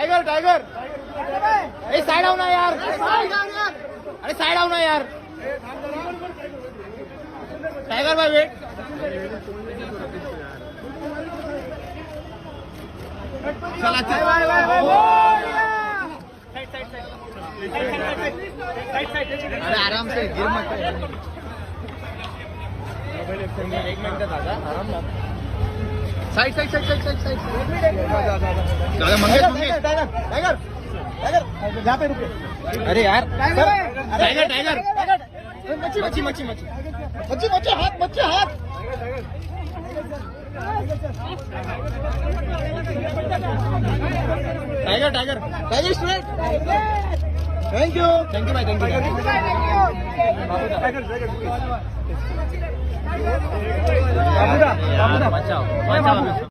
Tiger tiger. अरे side आओ ना यार। अरे साइड आओ ना। यार। टाइगर भाई वेट। चला चल अरे आराम से गिर मत। एक मिनट दादा आराम side side. Side side side side दादा मंगेश मंगेश टाइगर टाइगर यहाँ पे रुके अरे यार टाइगर टाइगर मच्छी मच्छी मच्छी मच्छी मच्छी हाथ मच्छी हाथ tiger tiger tiger straight thank you thank you भाई थैंक यू बचाओ बचाओ